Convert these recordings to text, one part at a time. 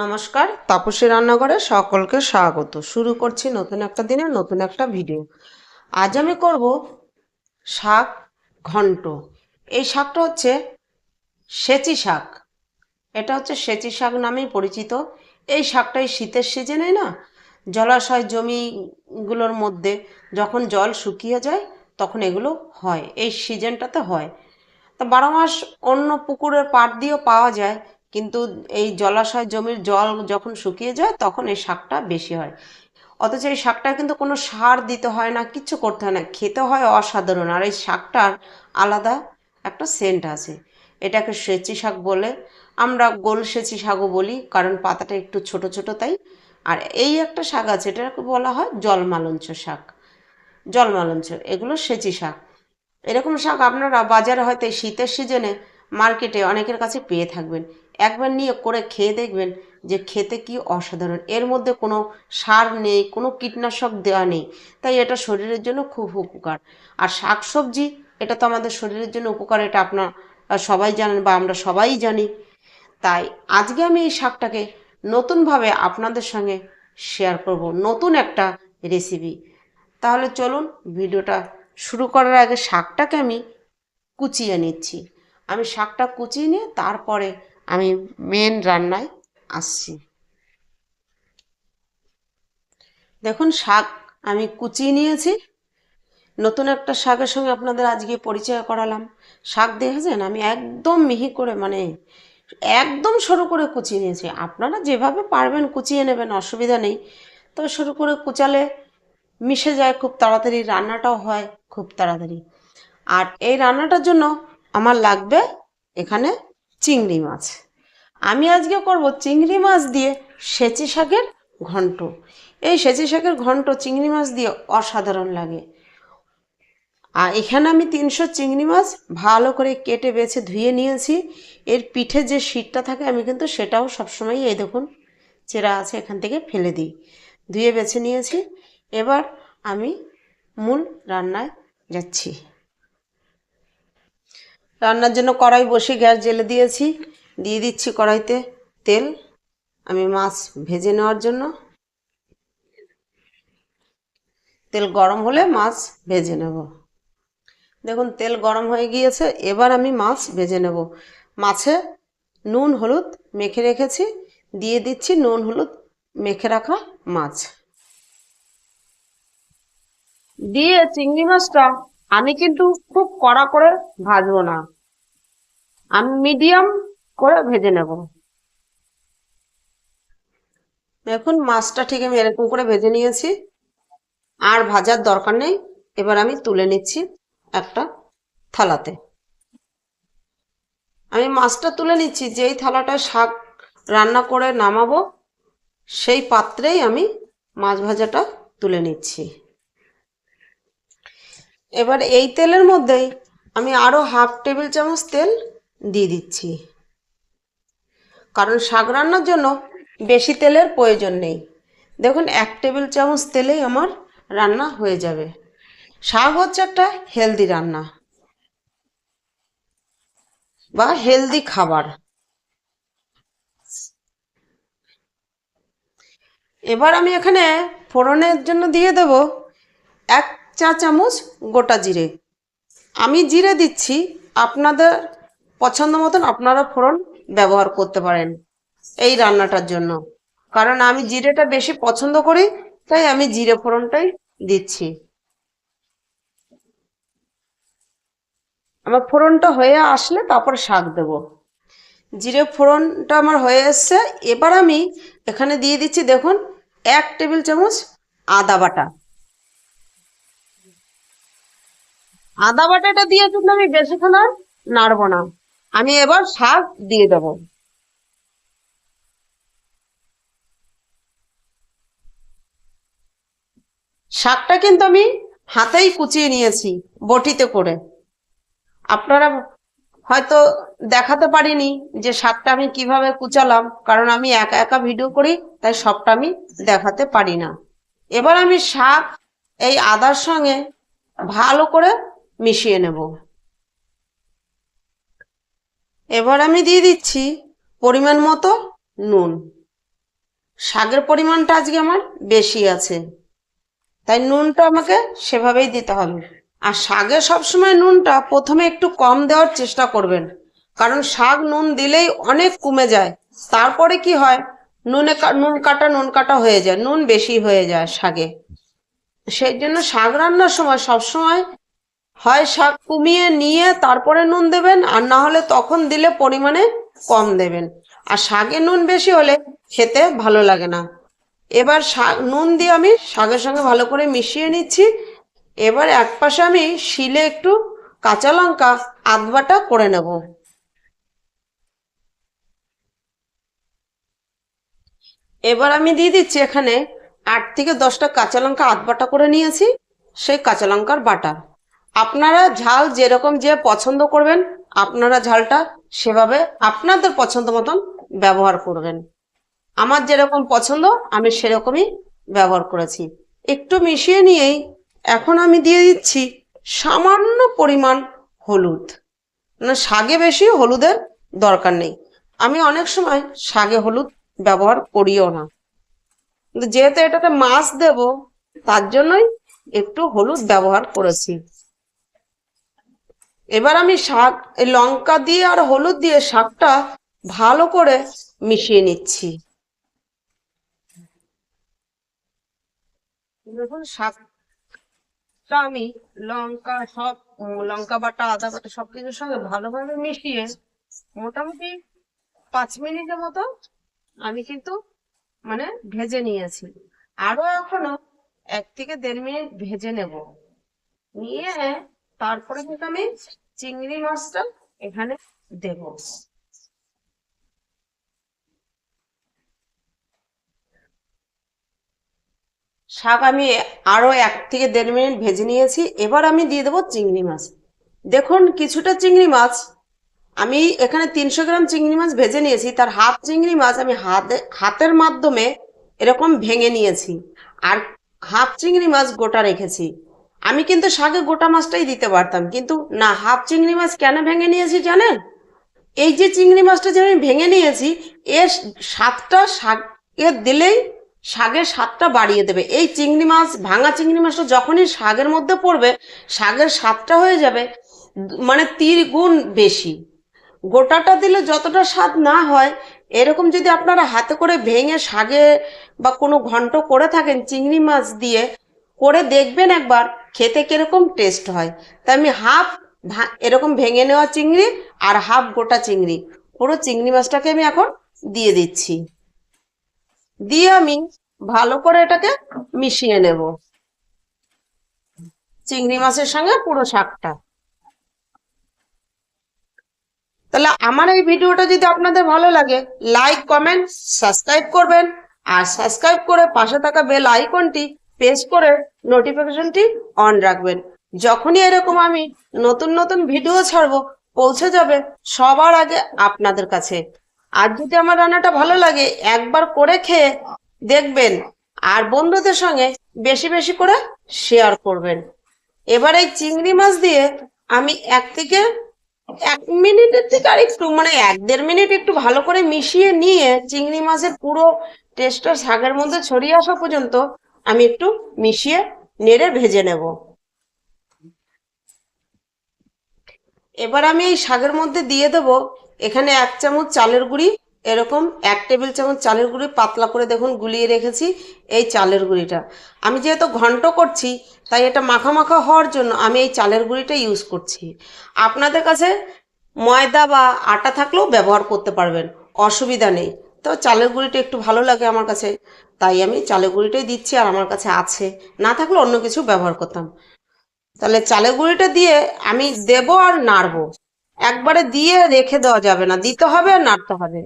নমস্কার, তাপসী রান্নাঘরে সকলকে স্বাগত। শুরু করছি নতুন একটা দিনে নতুন একটা ভিডিও আজ আমি করব শাক ঘন্ট। এই শাকটা হচ্ছে সেচি শাক। এটা হচ্ছে সেচি শাক নামেই পরিচিত। এই শাকটা এই শীতের সিজনে না, জলাশয় জমিগুলোর মধ্যে যখন জল শুকিয়ে যায়, তখন এগুলো হয়। এই সিজনটাতে হয়। তা বারো মাস অন্য পুকুরের পাট দিয়েও পাওয়া যায় কিন্তু এই জলাশয় জমির জল যখন শুকিয়ে যায়, তখন এই শাকটা বেশি হয়। অথচ এই শাকটা কিন্তু কোনো সার দিতে হয় না, কিচ্ছু করতে হয় না, খেতে হয় অসাধারণ। আর এই শাকটার আলাদা একটা সেন্ট আছে। এটাকে সেচি শাক বলে। আমরা গোল সেচি শাকও বলি, কারণ পাতাটা একটু ছোট ছোট তাই। আর এই একটা শাক আছে, এটাকে বলা হয় জলমালঞ্চ শাক। জলমালঞ্চ, এগুলো সেচি শাক। এরকম শাক আপনারা বাজারে হয়তো শীতের সিজনে মার্কেটে অনেকের কাছে পেয়ে থাকবেন। একবার নিয়ে করে খেয়ে দেখবেন যে খেতে কি অসাধারণ। এর মধ্যে কোনো সার নেই, কোনো কীটনাশক দেওয়া নেই। তাই এটা শরীরের জন্য খুব উপকার। আর শাক সবজি এটা তো আমাদের শরীরের জন্য উপকার, এটা আপনার সবাই জানেন বা আমরা সবাই জানি। তাই আজকে আমি এই শাকটাকে নতুনভাবে আপনাদের সঙ্গে শেয়ার করব, নতুন একটা রেসিপি তাহলে চলুন ভিডিওটা শুরু করার আগে শাকটাকে আমি কুচিয়ে নিচ্ছি। আমি শাকটা কুচিয়ে নিয়ে তারপরে আমি মেন রান্নায় আসছি। দেখুন, শাক আমি কুচিয়ে নিয়েছি। নতুন একটা শাকের সঙ্গে আপনাদের আজকে পরিচয় করালাম। শাক দেখেছেন আমি একদম মিহি করে মানে একদম সরু করে কুচিয়ে নিয়েছি। আপনারা যেভাবে পারবেন কুচিয়ে নেবেন, অসুবিধা নেই। তবে সরু করে কুচালে মিশে যায়, খুব তাড়াতাড়ি রান্নাটাও হয়, খুব তাড়াতাড়ি। আর এই রান্নাটার জন্য আমার লাগবে এখানে চিংড়ি মাছ। আমি আজকে করব চিংড়ি মাছ দিয়ে সেচি শাকের ঘন্ট। এই সেচি শাকের ঘন্ট চিংড়ি মাছ দিয়ে অসাধারণ লাগে। আর এখানে আমি তিনশো চিংড়ি মাছ ভালো করে কেটে বেছে ধুয়ে নিয়েছি। এর পিঠে যে শীতটা থাকে, আমি কিন্তু সেটাও সবসময় এই দেখুন চেরা আছে, এখান থেকে ফেলে দিই। ধুয়ে বেছে নিয়েছি। এবার আমি মূল রান্নায় যাচ্ছি। রান্নার জন্য কড়াই বসে গ্যাস জেলে দিয়েছি। দিয়ে দিচ্ছি কড়াইতে তেল। আমি মাছ ভেজে নেওয়ার জন্য। তেল গরম হলে মাছ ভেজে নেব। দেখুন, তেল গরম হয়ে গিয়েছে, এবার আমি মাছ ভেজে নেব। মাছে নুন, হলুদ মেখে রেখেছি। দিয়ে দিচ্ছি নুন, হলুদ মেখে রাখা মাছ। দিয়ে চিংড়ি মাছটা আমি কিন্তু খুব কড়া করে ভাজবো না। আমি মিডিয়াম করে ভেজে নেব। দেখুন, মাছটা ঠিক আমি এরকম করে ভেজে নিয়েছি। আর ভাজার দরকার নেই। এবার আমি তুলে নিচ্ছি একটা থালাতে। আমি মাছটা তুলে নিচ্ছি, যেই থালাটা শাক রান্না করে নামাবো, সেই পাত্রেই আমি মাছ ভাজাটা তুলে নিচ্ছি। এবার এই তেলের মধ্যেই আমি আরও হাফ টেবিল চামচ তেল দিয়ে দিচ্ছি। কারণ শাক রান্নার জন্য বেশি তেলের প্রয়োজন নেই। দেখুন, এক টেবিল চামচ তেলেই আমার রান্না হয়ে যাবে। শাক হচ্ছে একটা হেলদি রান্না বা হেলদি খাবার। এবার আমি এখানে ফোড়নের জন্য দিয়ে দেব এক চা চামচ গোটা জিরে। আমি জিরে দিচ্ছি। আপনাদের পছন্দ মতন আপনারা ফোড়ন ব্যবহার করতে পারেন এই রান্নাটার জন্য। কারণ আমি জিরেটা বেশি পছন্দ করি, তাই আমি জিরে ফোড়নটাই দিচ্ছি। আমার ফোড়নটা হয়ে আসলে তারপর শাক দেব। জিরে ফোড়নটা আমার হয়ে এসছে। এবার আমি এখানে দিয়ে দিচ্ছি, দেখুন, এক টেবিল চামচ আদা বাটা। আদা বাটাটা দিয়ে কিন্তু আমি বেশিক্ষণ আর নাড়বো না। আমি এবার শাক দিয়ে দেব। শাকটা কিন্তু আমি হাতেই কুচিয়ে নিয়েছি, বটিতে করে। আপনারা হয়তো দেখাতে পারিনি যে শাকটা আমি কীভাবে কুচালাম, কারণ আমি একা একা ভিডিও করি, তাই সবটা আমি দেখাতে পারি না। এবার আমি শাক এই আদার সঙ্গে ভালো করে মিশিয়ে নেব। এবার আমি দিয়ে দিচ্ছি পরিমাণ মতো নুন। শাকের পরিমাণটা আজকে আমার বেশি আছে, তাই নুনটা আমাকে সেভাবেই দিতে হবে। আর শাকে সবসময় নুনটা প্রথমে একটু কম দেওয়ার চেষ্টা করবেন, কারণ শাক নুন দিলেই অনেক কমে যায়। তারপরে কি হয়, নুনে নুন কাটা নুন কাটা হয়ে যায়, নুন বেশি হয়ে যায় শাকে। সেই জন্য শাক রান্নার সময় সবসময় হয় শাক কমিয়ে নিয়ে তারপরে নুন দেবেন, আর না হলে তখন দিলে পরিমাণে কম দেবেন। আর শাকে নুন বেশি হলে খেতে ভালো লাগে না। এবার শাক নুন দিয়ে আমি শাকের সঙ্গে ভালো করে মিশিয়ে নিচ্ছি। এবার এক পাশে আমি শিলে একটু কাঁচা লঙ্কা আধবাটা করে নেব। এবার আমি দিয়ে দিচ্ছি এখানে আট থেকে দশটা কাঁচা লঙ্কা আধ বাটা করে নিয়েছি, সেই কাঁচা লঙ্কার বাটা। আপনারা ঝাল যেরকম যে পছন্দ করবেন, আপনারা ঝালটা সেভাবে আপনাদের পছন্দ মতন ব্যবহার করবেন। আমার যেরকম পছন্দ, আমি সেরকমই ব্যবহার করেছি। একটু মিশিয়ে নিয়েই এখন আমি দিয়ে দিচ্ছি সামান্য পরিমাণ হলুদ। না শাগে বেশি হলুদের দরকার নেই। আমি অনেক সময় শাগে হলুদ ব্যবহার করিও না। যেহেতু এটাতে মাছ দেব, তার জন্যই একটু হলুদ ব্যবহার করেছি। এবার আমি শাক লঙ্কা দিয়ে আর হলুদ দিয়ে শাকটা ভালো করে মিশিয়ে নিচ্ছি। দেখুন, শাকটা আমি লঙ্কা সব, লঙ্কা বাটা, আদা বাটা সবকিছুর সঙ্গে ভালোভাবে মিশিয়ে মোটামুটি পাঁচ মিনিটের মতো আমি কিন্তু মানে ভেজে নিয়েছি। আরও এখনও এক থেকে দেড় মিনিট ভেজে নেব। নিয়ে তারপরে কিন্তু আমি চিংড়ি মাছটা এখানে দেব। শাক আমি আরও এক থেকে দেড় মিনিট ভেজে নিয়েছি। এবার আমি দিয়ে দেবো চিংড়ি মাছ। দেখুন, কিছুটা চিংড়ি মাছ। আমি এখানে তিনশো গ্রাম চিংড়ি মাছ ভেজে নিয়েছি। তার হাফ চিংড়ি মাছ আমি হাতে, হাতের মাধ্যমে এরকম ভেঙে নিয়েছি। আর হাফ চিংড়ি মাছ গোটা রেখেছি। আমি কিন্তু শাকে গোটা মাছটাই দিতে পারতাম, কিন্তু না, হাফ চিংড়ি মাছ কেন ভেঙে নিয়েছি জানেন? এই যে চিংড়ি মাছটা যে আমি ভেঙে নিয়েছি, এর স্বাদটা শাকে দিলেই শাকের স্বাদটা বাড়িয়ে দেবে। এই চিংড়ি মাছ, ভাঙা চিংড়ি মাছটা যখনই শাকের মধ্যে পড়বে, শাকের স্বাদটা হয়ে যাবে মানে তিন গুণ বেশি। গোটাটা দিলে যতটা স্বাদ না হয়, এরকম যদি আপনারা হাতে করে ভেঙে শাগে বা কোনো ঘন্ট করে থাকেন চিংড়ি মাছ দিয়ে, করে দেখবেন একবার খেতে কীরকম টেস্ট হয়? তাই আমি হাফ এরকম ভেঙে নেওয়া চিংড়ি আর হাফ গোটা চিংড়ি। পুরো চিংড়ি মাছটাকে আমি এখন দিয়ে দিচ্ছি। দিয়ে আমি ভালো করে এটাকে মিশিয়ে নেব। চিংড়ি মাছের সঙ্গে পুরো শাকটা। তাহলে আমার এই ভিডিওটা যদি আপনাদের ভালো লাগে লাইক কমেন্ট সাবস্ক্রাইব করবেন। আর সাবস্ক্রাইব করে পাশে থাকা বেল আইকনটি প্রেস করে নোটিফিকেশনটি অন রাখবেন। যখনই এরকম আমি নতুন নতুন ভিডিও ছাড়বো, পৌঁছে যাবে সবার আগে আপনাদের কাছে। আর যদি আমার রান্নাটা ভালো লাগে, একবার করে খেয়ে দেখবেন আর বন্ধুদের সঙ্গে বেশি বেশি করে শেয়ার করবেন। এবার এই চিংড়ি মাছ দিয়ে আমি এক থেকে এক মিনিটের থেকে আর একটু মানে এক দেড় মিনিট একটু ভালো করে মিশিয়ে নিয়ে চিংড়ি মাছের পুরো টেস্টটা শাকের মধ্যে ছড়িয়ে আসা পর্যন্ত আমি একটু মিশিয়ে নেড়ে ভেজে নেব। এবার আমি এই শাকের মধ্যে দিয়ে দেব এখানে এক চামচ চালের গুঁড়ি, এরকম এক টেবিল চামচ চালের গুঁড়ি পাতলা করে দেখুন গুলিয়ে রেখেছি এই চালের গুঁড়িটা। আমি যেহেতু ঘন্ট করছি, তাই এটা মাখা মাখা হওয়ার জন্য আমি এই চালের গুঁড়িটা ইউজ করছি। আপনাদের কাছে ময়দা বা আটা থাকলেও ব্যবহার করতে পারবেন, অসুবিধা নেই। তো চালের গুঁড়িটা একটু ভালো লাগে আমার কাছে। তাই আমি চালের গুঁড়িটাই দিচ্ছি আর আমার কাছে আছে। না থাকলে অন্য কিছু ব্যবহার করতাম। তাহলে চালের গুঁড়িটা দিয়ে আমি দেবো আর নাড়বো। একবারে দিয়ে রেখে দেওয়া যাবে না, দিতে হবে আর নাড়তে হবে।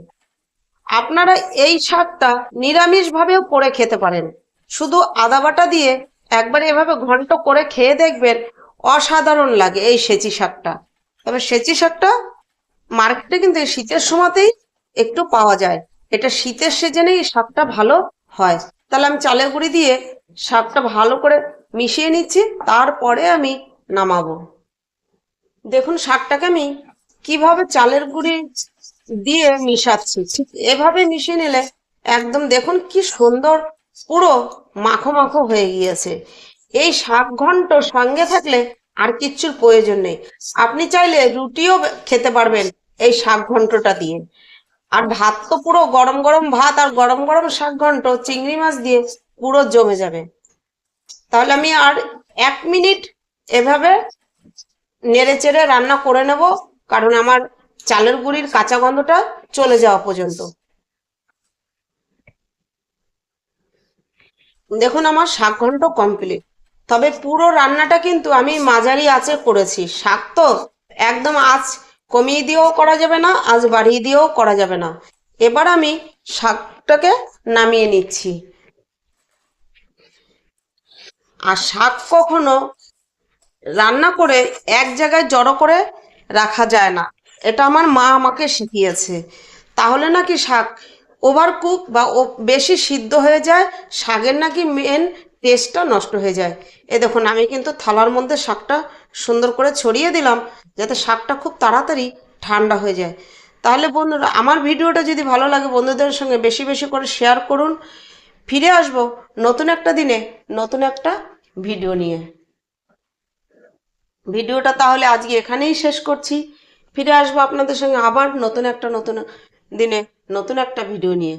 আপনারা এই শাকটা নিরামিষ ভাবেও করে খেতে পারেন। শুধু আদা বাটা দিয়ে একবার এভাবে ঘন্ট করে খেয়ে দেখবেন অসাধারণ লাগে এই সেচি শাকটা। তবে সেচি শাকটা মার্কেটে কিন্তু শীতের সময়তেই একটু পাওয়া যায়। এটা শীতের সিজনেই শাকটা ভালো। হয়। তাহলে আমি চালের গুঁড়ি দিয়ে শাকটা ভালো করে মিশিয়ে নিচ্ছি, তারপরে আমি নামাবো। দেখুন শাকটাকে আমি কীভাবে চালের গুঁড়ি দিয়ে মিশাচ্ছি, ঠিক এভাবে মিশিয়ে নিলে একদম দেখুন কি সুন্দর পুরো মাখো মাখো হয়ে গিয়েছে। এই শাক ঘন্ট সঙ্গে থাকলে আর কিচ্ছুর প্রয়োজন নেই। আপনি চাইলে রুটিও খেতে পারবেন এই শাক ঘন্টটা দিয়ে। আর ভাত তো পুরো গরম গরম ভাত আর গরম গরম শাক ঘন্ট, চিংড়ি মাছ দিয়ে পুরো জমে যাবে। তাহলে আমি আর এক মিনিট এভাবে নেড়ে চেড়ে রান্না করে নেব, কারণ আমার চালের গুঁড়ির কাঁচা গন্ধটা চলে যাওয়া পর্যন্ত। দেখুন আমার শাক ঘন্ট কমপ্লিট তবে পুরো রান্নাটা কিন্তু আমি মাঝারি আঁচে করেছি। শাক তো একদম আঁচ কমিয়ে দিয়েও করা যাবে না, আজ বাড়িয়ে দিয়েও করা যাবে না। এবার আমি শাকটাকে নামিয়ে নিচ্ছি। আর শাক কখনো রান্না করে এক জায়গায় জড়ো করে রাখা যায় না। এটা আমার মা আমাকে শিখিয়েছে। তাহলে নাকি শাক ওভার কুক বা বেশি সিদ্ধ হয়ে যায়? শাকের নাকি মেন টেস্টটা নষ্ট হয়ে যায়। এ দেখুন, আমি কিন্তু থালার মধ্যে শাকটা সুন্দর করে ছড়িয়ে দিলাম, যাতে শাকটা খুব তাড়াতাড়ি ঠান্ডা হয়ে যায়। তাহলে বন্ধুরা, আমার ভিডিওটা যদি ভালো লাগে, বন্ধুদের সঙ্গে বেশি বেশি করে শেয়ার করুন। ফিরে আসব নতুন একটা দিনে, নতুন একটা ভিডিও নিয়ে। ভিডিওটা তাহলে আজকে এখানেই শেষ করছি। ফিরে আসব আপনাদের সঙ্গে আবার নতুন একটা, নতুন দিনে, নতুন একটা ভিডিও নিয়ে।